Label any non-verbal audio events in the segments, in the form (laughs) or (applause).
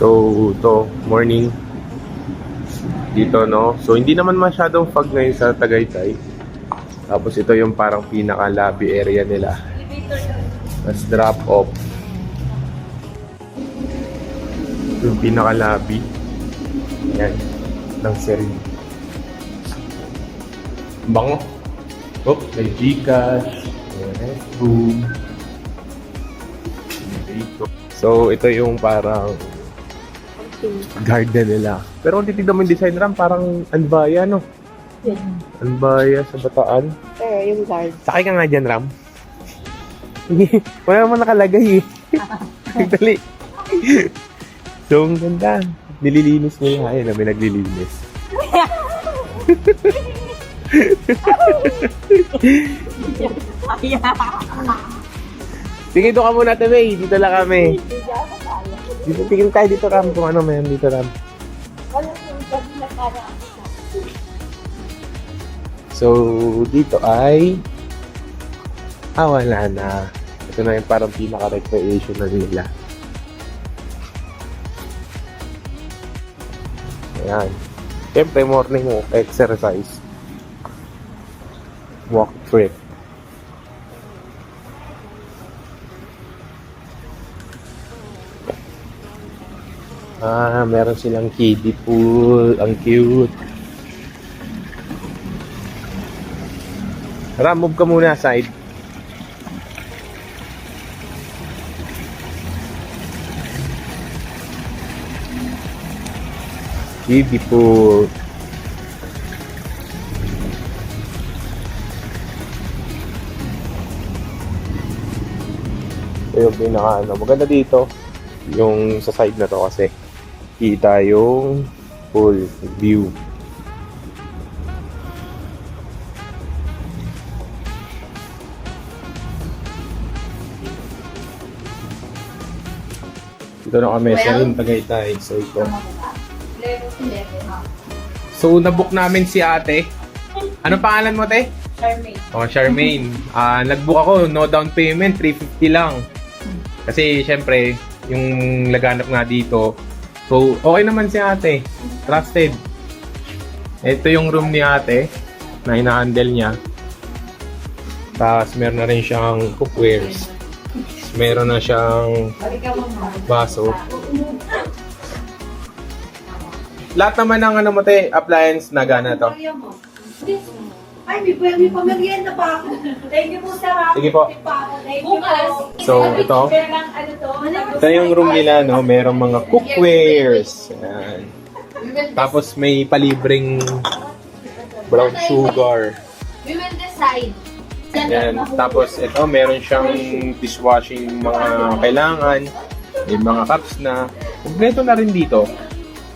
So, to morning. Dito, no? So, hindi naman masyadong fog ngayon sa Tagaytay. Tapos, ito yung parang pinaka-lobby area nila. Let's drop off. Yung pinaka-lobby. Yan. Ng Serin. Bango. Oh, may Gcash. Restroom. So, ito yung parang garden nila. Pero kung titignan mo yung design ram, parang Anbaya, no? Anbaya sa Bataan. Pero yung guard. Sakay ka nga dyan, Ram. (laughs) Wala naman nakalagay eh. (laughs) Dali. so, ang ganda. Nililinis niya yung ayun na may naglilinis. (laughs) Sige, doon ka muna, Teway. Dito lang kami. Dito, tingin tayo dito, Ram, kung ano mayroon dito, Ram. So, dito ay... Ah, wala na. Ito na yung parang pinaka-recreation na nila. Ayan. Siyempre, morning exercise. Walk trip. Ah, meron silang kiddie pool. Ang cute. Ram, move ka muna side. Kiddie pool. Ito yung pinaka ano. Maganda dito. Yung sa side na to kasi kita yung full view. Dito na kami sa rin Tagaytay. So ito. So nabook namin si ate. Ano pangalan mo te? Charmaine. Oh, Charmaine. Ah, nag-book ako, no down payment, 350 lang. Kasi syempre, yung laganap nga dito. So, okay naman si ate. Trusted. Ito yung room ni ate na ina-handle niya. Tapos meron na rin siyang cookwares. Meron na siyang baso. Lahat naman ng ano mo te, appliance na gana to. Ay, may, may pamerienda pa ako. Thank you po, sir. ah. Sige po. Thank you po. So, ito. Ano to? Ito yung room nila, no? Merong mga cookwares. Ayan. Tapos may palibreng brown sugar. We will decide. Ayan. Tapos ito, meron siyang dishwashing mga kailangan. May mga cups na. Kompleto na rin dito.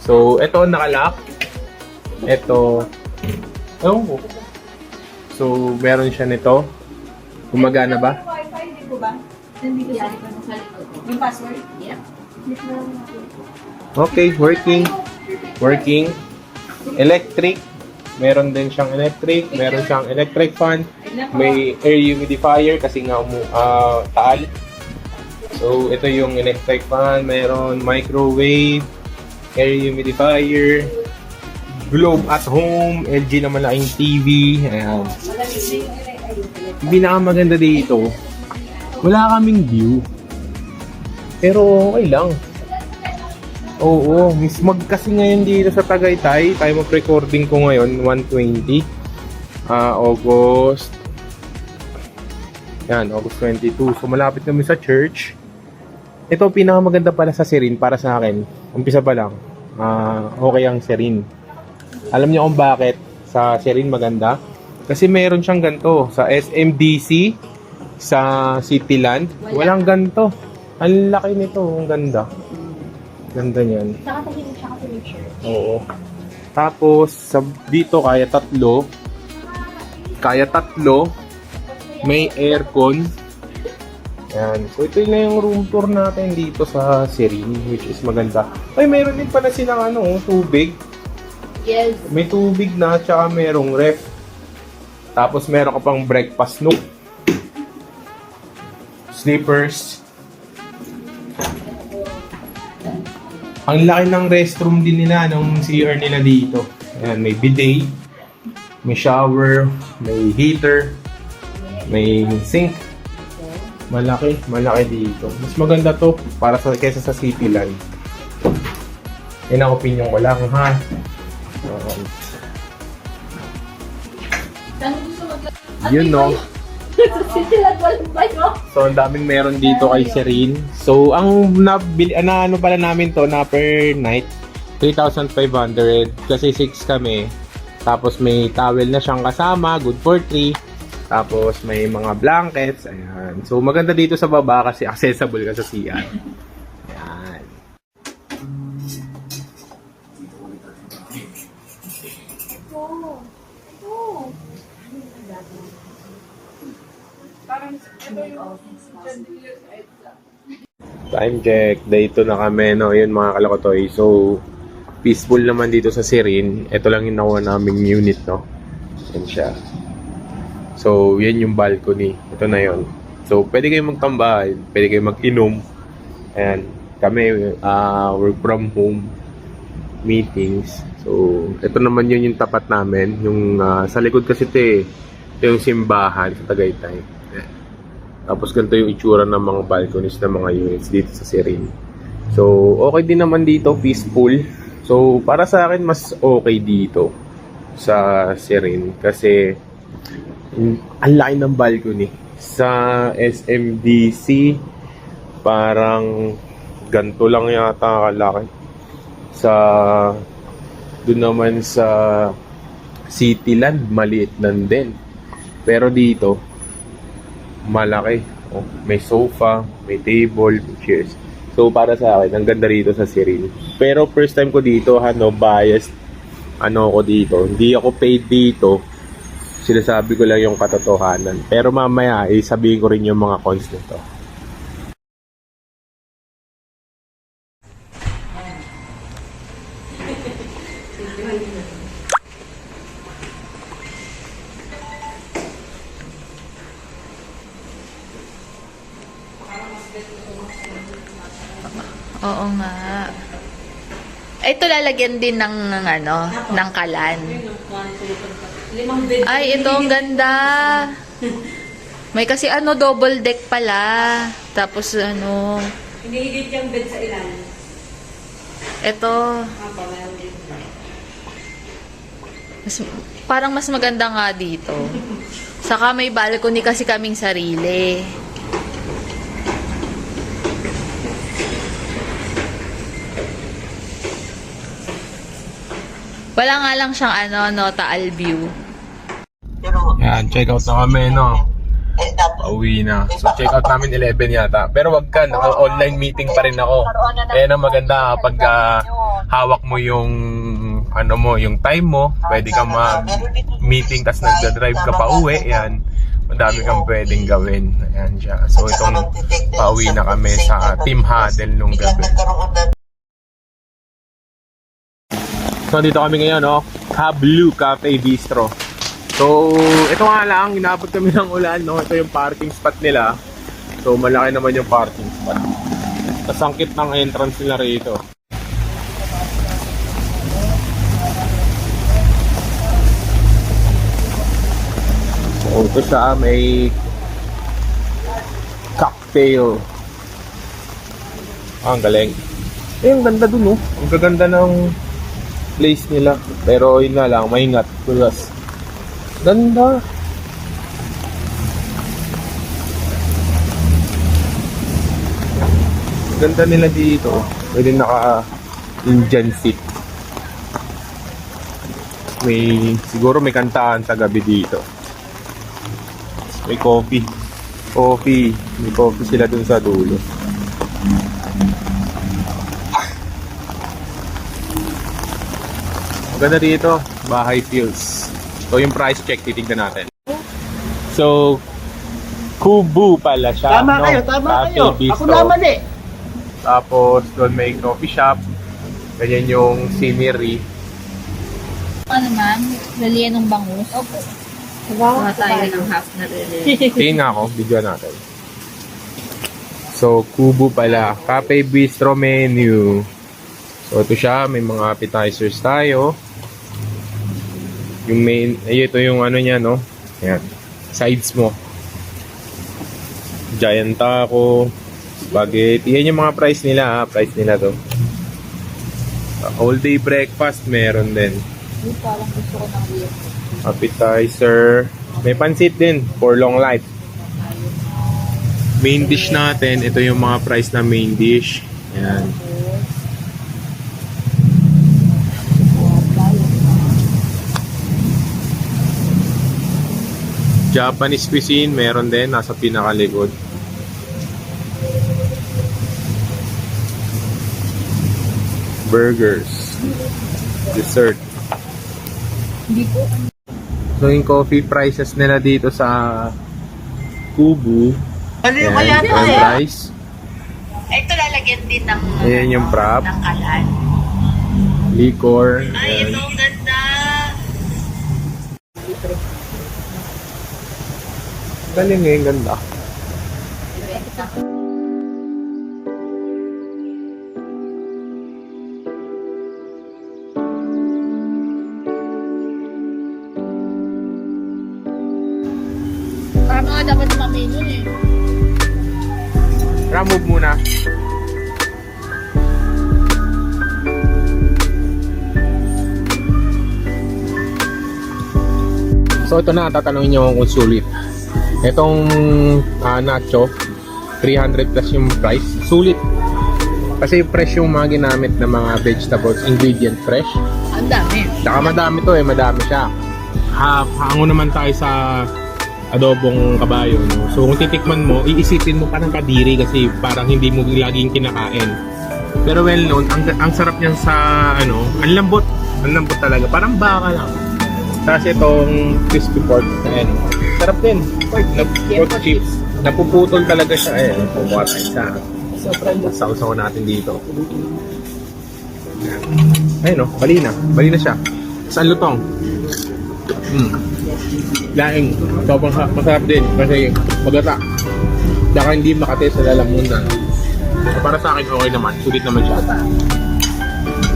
So, ito nakalock. Ito. Oh. So, meron siya nito. Gumagana ba? Wi-Fi, hindi po ba? Nandito sa Yung password? Yeah. Okay, working. Working. Electric. Meron din siyang electric. Meron siyang electric fan. May air humidifier kasi nga umu ah, taal. So, ito yung electric fan. Meron microwave, air humidifier, globe at home, LG na malaking TV. Ayan. Pinakamaganda dito, wala kaming view. Pero okay lang. Oo, miss mag kasi ngayon dito sa Tagaytay, time of recording ko ngayon, 120. Ah, August. Yan, August 22. So malapit kami sa church. Ito pinakamaganda pala sa Serin para sa akin. Umpisa pa lang. Ah, okay ang Serin. Alam niyo kung bakit sa Serin maganda? Kasi meron siyang ganto sa SMDC sa Cityland. Walang ganto. Ang laki nito, ang ganda. Ganda niyan. Saka tahimik siya kasi shirt. Oo. Tapos, sa, dito kaya tatlo. Kaya tatlo. May aircon. Yan. So, ito na yung room tour natin dito sa Serene, which is maganda. Ay, mayroon din pala silang ano, tubig. Yes. May tubig na, tsaka merong ref. Tapos, meron ka pang breakfast nook. Slippers. Ang laki ng restroom din nila, ng CR nila dito. Ayan, may bidet, may shower, may heater, may sink. Malaki, malaki dito. Mas maganda to para sa kaysa sa city line. Yan ang opinion ko lang, ha? Um, yun, no? Sisilag walang bayo. So, ang daming meron dito kay Serene. So, ang nabili, na ano pala namin to na per night, 3,500 kasi 6 kami. Tapos may towel na siyang kasama, good for 3. Tapos may mga blankets, ayan. So, maganda dito sa baba kasi accessible ka sa CR. Ayan. Time check. Day 2 na kami, no? Yun mga kalakotoy. So, peaceful naman dito sa Sirin. Ito lang yung nakuha naming unit, no? Yan siya. So, yan yung balcony. Ito na yon. So, pwede kayong magtambahay. Pwede kayong mag-inom. Ayan. Kami, ah, work from home meetings. So, ito naman yun yung tapat namin. Yung ah, sa likod kasi ito eh. Yung simbahan sa Tagaytay. Tapos ganito yung itsura ng mga balconies ng mga units dito sa Sirin. So, okay din naman dito, peaceful. So, para sa akin, mas okay dito sa Sirin. Kasi, ang laki ng balcony. Sa SMDC, parang ganito lang yata kalaki. Sa, doon naman sa Cityland, maliit lang din. Pero dito, malaki. Oh, may sofa, may table, may chairs. So, para sa akin, ang ganda rito sa Cyril. Pero first time ko dito, ano, biased ano ako dito. Hindi ako paid dito. Sinasabi ko lang yung katotohanan. Pero mamaya, isabihin ko rin yung mga cons nito. (laughs) Oo nga. Ito lalagyan din ng, ng ano, ng kalan. Ay, ito ang ganda. May kasi ano, double deck pala. Tapos ano, Hinihigit yung bed sa ilalim. ito, Ah, mas, parang mas maganda nga dito. Saka may balcony kasi kaming sarili. Wala nga lang siyang ano, no, taal view. Yan, check out na kami, no? Pauwi na. So, check out namin 11 yata. Pero wag ka, naka-online meeting pa rin ako. Kaya na maganda kapag ah, hawak mo yung ano mo, yung time mo, pwede ka mag-meeting tas nagda-drive ka pa uwi, yan. Madami kang pwedeng gawin. Ayan siya. So, itong pauwi na kami sa team huddle nung gabi. So, dito kami ngayon, no? Kablu Cafe Bistro. So, ito nga lang, inabot kami ng ulan, no? Ito yung parking spot nila. So, malaki naman yung parking spot. Tapos ng entrance nila rito. So, ito siya, may cocktail. Ah, ang galing. Eh, ang ganda dun, oh. Ang gaganda ng place nila. Pero yun nga lang, maingat. Kulas. Ganda. Ganda nila dito. Pwede naka Indian seat. May, siguro may kantaan sa gabi dito. May coffee. Coffee. May coffee sila dun sa dulo. Maganda dito, bahay feels. So yung price check, titignan natin. So, Kubu pala siya. Tama no? kayo, tama Cafe kayo. Ako Bistro. naman eh. Tapos, doon may coffee shop. Ganyan yung scenery. Ano naman? Lalian ng bangus. Opo. Kuha tayo ng half na lalian. (laughs) Tingin nga ako, video natin. So, Kubu pala. Cafe Bistro menu. So, ito siya. May mga appetizers tayo. Yung main, ay, ito yung ano niya, no? Ayan. Sides mo. Giant taco. Spaghetti. Yan yung mga price nila, ha? Price nila to. All day breakfast, meron din. Parang gusto ko ng. Appetizer. May pansit din for long life. Main dish natin, ito yung mga price na main dish. Ayan. Japanese cuisine, meron din, nasa pinakalikod. Burgers. Dessert. So yung coffee prices nila dito sa Kubu. Ano Ayan, yung kaya to yung eh? price. Ito lalagyan din ng, Ayan yung prop. ng kalan. Liquor. Ay, ito ang ganda. Galing eh, ganda. Mga dapat mamino eh. Remove muna. So ito na, tatanungin nyo kung sulit. Itong ah, nacho, 300 plus yung price. Sulit. Kasi fresh yung mga ginamit na mga vegetables, ingredient fresh. Ang dami. Saka madami to eh, madami siya. Ha, hango naman tayo sa adobong kabayo. No? So kung titikman mo, iisipin mo parang kadiri kasi parang hindi mo laging kinakain. Pero well known, ang, ang sarap niyan sa ano, ang lambot. Ang lambot talaga. Parang baka lang. Tapos itong crispy pork na ano, sarap din. Pork, na, pork chips. Napuputol talaga siya. Eh, kumuha tayo sa sausaw natin dito. Ayun o, bali na. Bali na siya. Saan lutong? Hmm. Laing. Sobrang sa- masarap din kasi magata. Saka hindi makate sa lalamunan. Para sa akin okay naman. Sulit naman siya.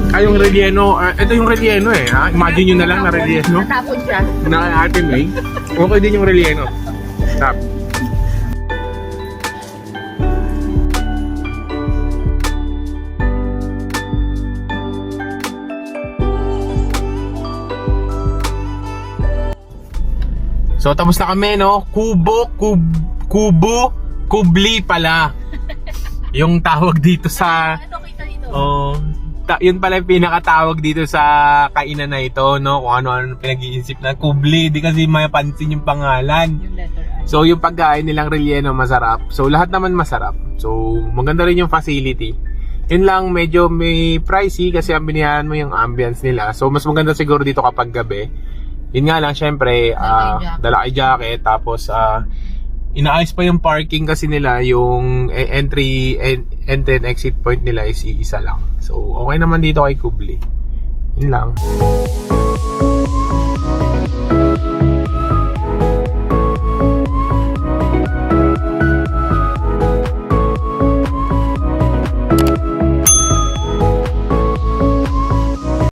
Ah, yung relleno. ah, ito yung relleno eh. Ha? Imagine nyo na lang na relleno. Natapon siya. Na Ate May. Okay din yung relleno. Tap. So tapos na kami no. Kubo, kub, kubo, kubli pala. (laughs) Yung tawag dito sa Ano kita dito? Oh, ta- yun pala yung pinakatawag dito sa kainan na ito, no? Kung ano-ano pinag-iisip na kubli, di kasi mapansin yung pangalan. Yung letter I. So, yung pagkain nilang relleno masarap. So, lahat naman masarap. So, maganda rin yung facility. Yun lang, medyo may pricey kasi ang biniyahan mo yung ambience nila. So, mas maganda siguro dito kapag gabi. Yun nga lang, syempre, jacket. dala kay jacket. Tapos, ah, inaayos pa yung parking kasi nila, yung e- entry, en- and exit point nila is isa lang. So, okay naman dito kay Kubli. Yun lang.